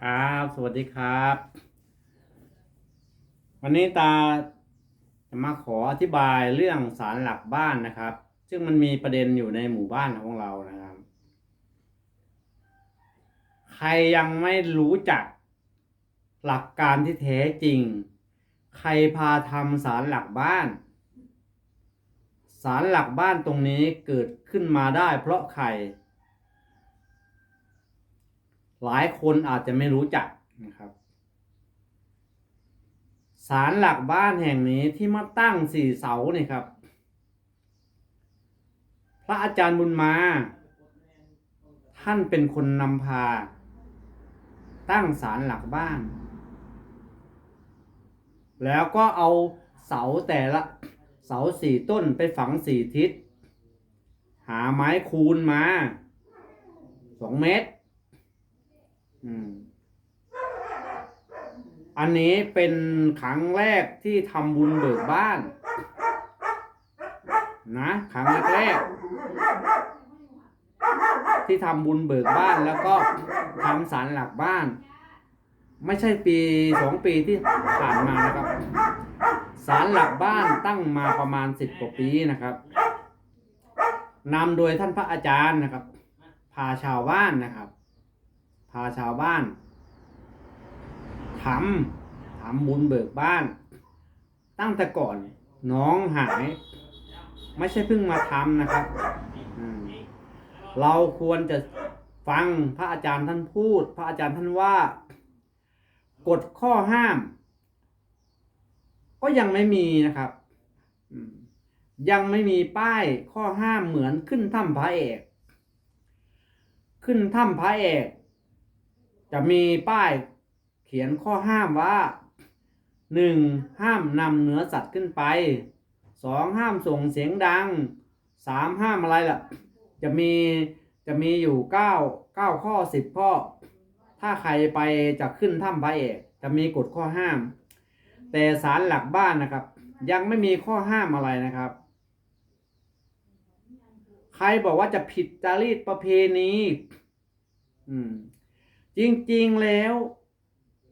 ครับสวัสดีครับ วันนี้ตาจะมาขออธิบายเรื่องสารหลักบ้านนะครับ ซึ่งมันมีประเด็นอยู่ในหมู่บ้านของเรานะครับ ใครยังไม่รู้จักหลักการที่แท้จริง ใครพาทำสารหลักบ้าน สารหลักบ้านตรงนี้เกิดขึ้นมาได้เพราะใคร หลายคนอาจจะไม่รู้จักนะครับศาลหลักบ้านแห่งนี้ที่มาตั้งสี่เสาเนี่ยครับ พระอาจารย์บุญมา ท่านเป็นคนนำพา ตั้งศาลหลักบ้าน แล้วก็เอาเสาแต่ละ เสาสี่ต้นไปฝังสี่ทิศ หาไม้คูณมาสองเมตร อืม อันนี้เป็นครั้งแรกที่ทำบุญเบิกบ้าน นะครั้งแรกที่ทำบุญเบิกบ้านแล้วก็ทำสารหลักบ้าน ไม่ใช่ปีสองปีที่ผ่านมานะครับสารหลักบ้านตั้งมาประมาณสิบกว่าปีนะครับนำโดยท่านพระอาจารย์นะครับ พาชาวบ้านนะครับ พาชาวบ้านทำทำบุญเบิกบ้าน ตั้งแต่ก่อนน้องหาย ไม่ใช่เพิ่งมาทำนะครับ เราควรจะฟังพระอาจารย์ท่านพูด พระอาจารย์ท่านว่า กฎข้อห้าม ก็ยังไม่มีนะครับยังไม่มีป้ายข้อห้ามเหมือนขึ้นถ้ำพระเอก ขึ้นถ้ำพระเอก จะมีป้ายเขียนข้อห้ามว่าหนึ่งห้ามนำเนื้อสัตว์ขึ้นไปสองห้ามส่งเสียงดังสามห้ามอะไรล่ะ จะมีจะมีอยู่เก้าเก้าข้อสิบข้อ ถ้าใครไปจะขึ้นถ้ำพระเอกจะมีกฎข้อห้าม แต่สารหลักบ้านนะครับ ยังไม่มีข้อห้ามอะไรนะครับ ใครบอกว่าจะผิดจารีตประเพณีอืม จริงๆแล้ว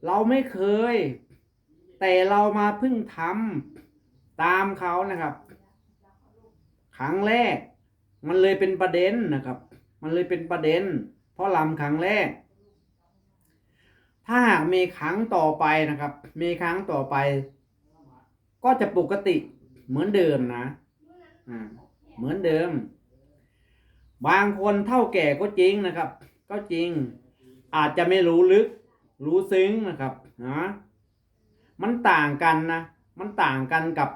เราไม่เคย แต่เรามาเพิ่งทำตามเขานะครับ ครั้งแรก มันเลยเป็นประเด็นนะครับ มันเลยเป็นประเด็น เพราะลำครั้งแรก ถ้าหากมีครั้งต่อไปนะครับ มีครั้งต่อไป ก็จะปกติเหมือนเดิมนะอ่าเหมือนเดิม บางคนเท่าแก่ก็จริงนะครับ ก็จริง อาจจะไม่รู้ลึก รู้ซึ้งนะครับนะมันต่างกันนะ มันต่างกันกับ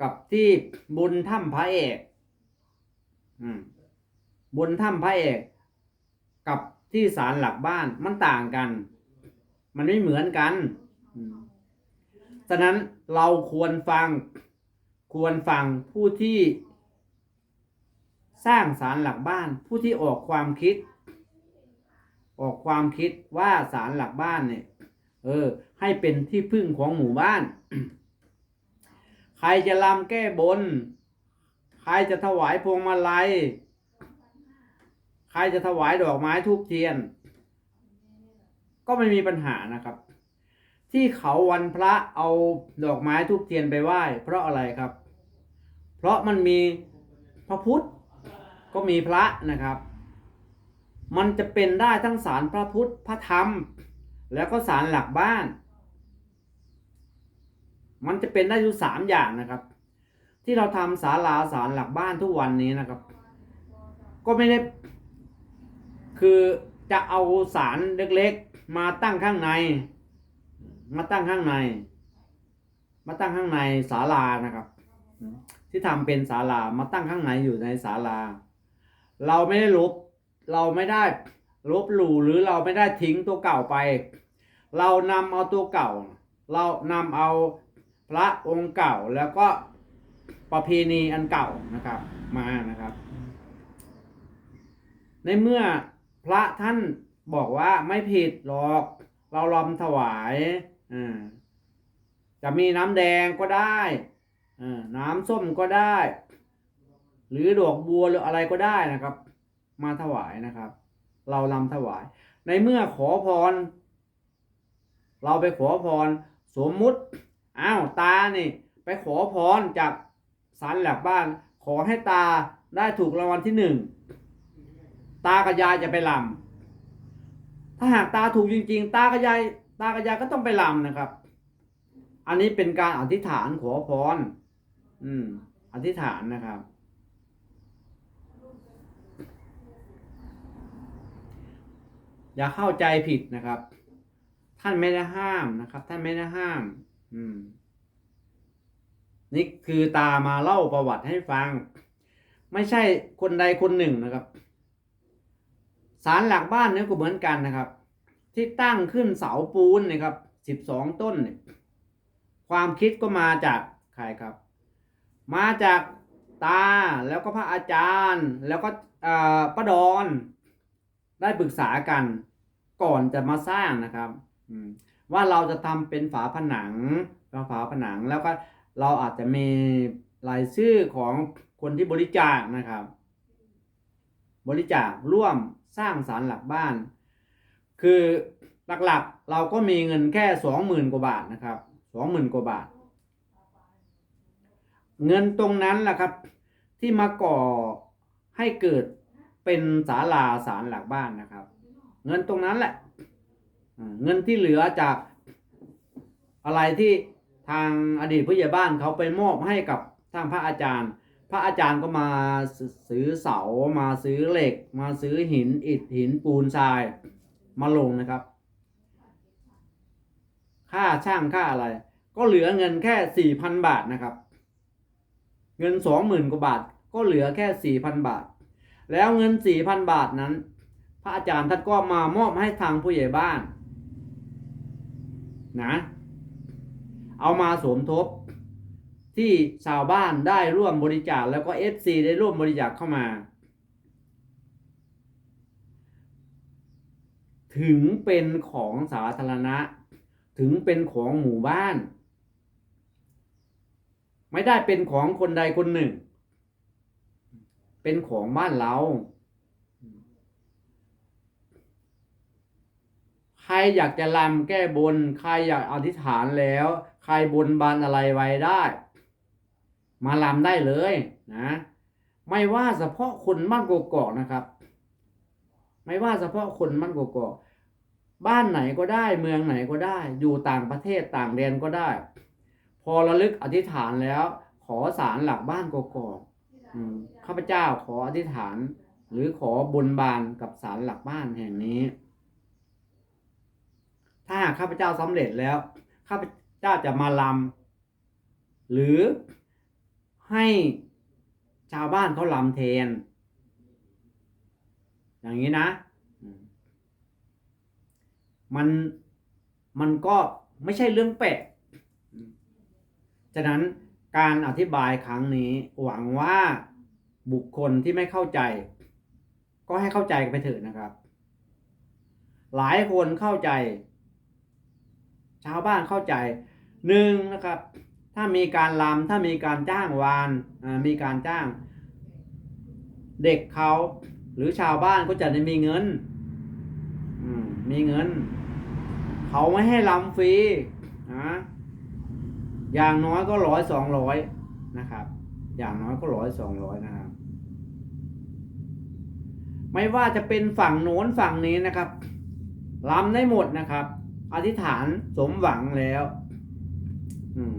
กับที่บุญถ้ำพระเอกอืมบุญถ้ำพระเอก กับที่ศาลหลักบ้านมันต่างกัน มันไม่เหมือนกันฉะนั้นเราควรฟัง ควรฟังผู้ที่ สร้างศาลหลักบ้าน ผู้ที่ออกความคิด ออกความคิดว่าศาลหลักบ้านเนี่ย เออ ให้เป็นที่พึ่งของหมู่บ้าน ใครจะรำแก้บน ใครจะถวายพวงมาลัย ใครจะถวายดอกไม้ทูบเทียน ก็ไม่มีปัญหานะครับ ที่เขาวันพระเอาดอกไม้ทูบเทียนไปไหว้ เพราะอะไรครับ เพราะมันมีพระพุทธก็มีพระนะครับ มันจะเป็นได้ทั้งสารพระพุทธพระธรรม แล้วก็สารหลักบ้าน มันจะเป็นได้อยู่สามอย่างนะครับ ที่เราทำศาลาสารหลักบ้านทุกวันนี้นะครับ ก็ไม่ได้คือจะเอาสารเล็ก มาตั้งข้างใน มาตั้งข้างใน มาตั้งข้างในศาลานะครับ ที่ทำเป็นศาลามาตั้งข้างในอยู่ในศาลา เราไม่ได้ลบเราไม่ได้ลบหลู่หรือเราไม่ได้ทิ้งตัวเก่าไป เรานำเอาตัวเก่า เรานำเอาพระองค์เก่าแล้วก็ประเพณีอันเก่านะครับ มานะครับ ในเมื่อพระท่าน บอกว่าไม่ผิดหรอก เราลำถวายอ่าจะมีน้ำแดงก็ได้อ่าน้ำส้มก็ได้ หรือดอกบัวหรืออะไรก็ได้นะครับ มาถวายนะครับ เราลำถวาย ในเมื่อขอพร เราไปขอพร สมมุติอ้าวตานี่ ไปขอพรจากศาลหลักบ้าน ขอให้ตาได้ถูกรางวัลที่หนึ่งตากับยายจะไปลำ ถ้าหากตาถูกจริง ๆ ตากับยายตากับยายก็ต้องไปลำนะครับ อันนี้เป็นการอธิษฐานขอพร อืม อธิษฐานนะครับ อย่าเข้าใจผิดนะครับ ท่านไม่ได้ห้ามนะครับ ท่านไม่ได้ห้าม อืม นี่คือตามาเล่าประวัติให้ฟัง ไม่ใช่คนใดคนหนึ่งนะครับ ศาลหลักบ้านนี่ก็เหมือนกันนะครับ ที่ตั้งขึ้นเสาปูนนะครับสิบสองต้นเนี่ยความคิดก็มาจากใครครับ มาจากตาแล้วก็พระอาจารย์ แล้วก็ป้าดอน ได้ปรึกษากันก่อนจะมาสร้างนะครับว่าเราจะทำเป็นฝาผนังฝาผนังแล้วก็เราอาจจะมีรายชื่อของคนที่บริจาคนะครับ บริจาคร่วมสร้างศาลหลักบ้าน คือหลักๆเราก็มีเงินแค่สองหมื่นกว่าบาทนะครับสองหมื่นกว่าบาท เงินตรงนั้นแหละครับ ที่มาก่อให้เกิดเป็นศาลาศาลหลักบ้านนะครับ เงินตรงนั้นแหละเงินที่เหลือจากอะไรที่ทางอดีตผู้ใหญ่บ้านเขาไปมอบให้กับทางพระอาจารย์ พระอาจารย์ก็มาซื้อเสามาซื้อเหล็ก มาซื้อหินอิฐหินปูนทรายมาลงนะครับ ค่าช่างค่าอะไร ก็เหลือเงินแค่สี่พันบาทนะครับ เงินสองหมื่นกว่าบาท ก็เหลือแค่สี่พันบาท แล้วเงินสี่พันบาทนั้น พระอาจารย์ท่านก็มามอบให้ทางผู้ใหญ่บ้าน นะ เอามาสมทบ ที่ชาวบ้านได้ร่วมบริจาคแล้วก็เอฟซีได้ร่วมบริจาคเข้ามา ถึงเป็นของสาธารณะ ถึงเป็นของหมู่บ้าน ไม่ได้เป็นของคนใดคนหนึ่ง เป็นของบ้านเรา ใครอยากจะรำแก้บน ใครอยากอธิษฐานแล้วใครบนบานอะไรไว้ได้ มาลำได้เลยนะ ไม่ว่าเฉพาะคนบ้านกกอกนะครับ ไม่ว่าเฉพาะคนบ้านกกอกบ้านไหนก็ได้เมืองไหนก็ได้ อยู่ต่างประเทศต่างแดนก็ได้ พอระลึกอธิษฐานแล้ว ขอสารหลักบ้านกกอกข้าพเจ้าขออธิษฐาน หรือขอบนบานกับสารหลักบ้านแห่งนี้ ถ้าหากข้าพเจ้าสำเร็จแล้วข้าพเจ้าจะมาลำหรือ ให้ชาวบ้านเขาลำแทน อย่างนี้นะ มันมันก็ไม่ใช่เรื่องแปลกฉะนั้นการอธิบายครั้งนี้หวังว่าบุคคลที่ไม่เข้าใจ ก็ให้เข้าใจกันไปเถิดนะครับ หลายคนเข้าใจ ชาวบ้านเข้าใจหนึ่งนะครับ ถ้ามีการลำถ้ามีการจ้างวานมีการจ้าง เด็กเขาหรือชาวบ้านก็จะได้มีเงินมมีเงิน เขาไม่ให้ลำฟรีนะอย่างน้อยก็ร้อยสองร้อยนะครับ อย่างน้อยก็ร้อยสองร้อยนะครับ ไม่ว่าจะเป็นฝั่งโน้นฝั่งนี้นะครับลำได้หมดนะครับ อธิษฐานสมหวังแล้ว อืม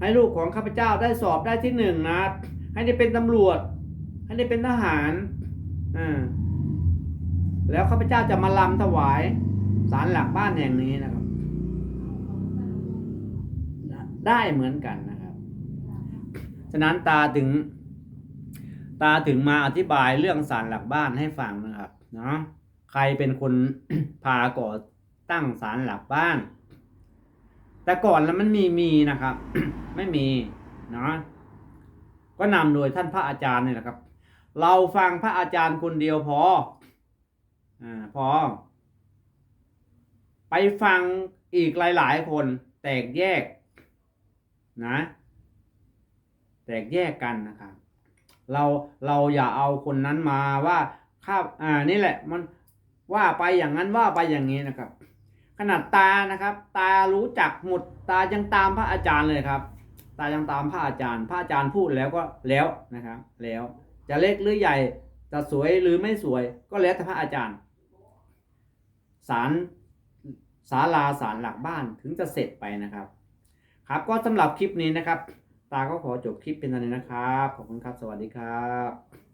ให้ลูกของข้าพเจ้าได้สอบได้ที่หนึ่งนะ ให้ได้เป็นตำรวจ ให้ได้เป็นทหารอ่าแล้วข้าพเจ้าจะมาลำถวายศาลหลักบ้านแห่งนี้นะครับ ได้เหมือนกันนะครับ ฉะนั้นตาถึง ตาถึงมาอธิบายเรื่องศาลหลักบ้านให้ฟังนะครับเนาะใครเป็นคนพาก่อตั้งศาลหลักบ้าน แต่ก่อนแล้วมันมีมีนะครับ ไม่มีเนาะก็นำโดยท่านพระอาจารย์นี่แหละครับ เราฟังพระอาจารย์คนเดียวพออ่าพอ ไปฟังอีกหลาย ๆ คนแตกแยก นะ แตกแยกกันนะครับ เราเราอย่าเอาคนนั้นมาว่าถ้าอ่านี่แหละ มันว่าไปอย่างนั้นว่าไปอย่างนี้นะครับ ขนาดตานะครับ ตารู้จักหมด ตายังตามพระอาจารย์เลยครับ ตายังตามพระอาจารย์ พระอาจารย์พูดแล้วก็แล้วนะครับ แล้ว จะเล็กหรือใหญ่ จะสวยหรือไม่สวย ก็แล้วแต่พระอาจารย์ศาลศาลาศาลหลักบ้านถึงจะเสร็จไปนะครับ ครับก็สำหรับคลิปนี้นะครับ ตาก็ขอจบคลิปเป็นเท่านี้นะครับ ขอบคุณครับ สวัสดีครับ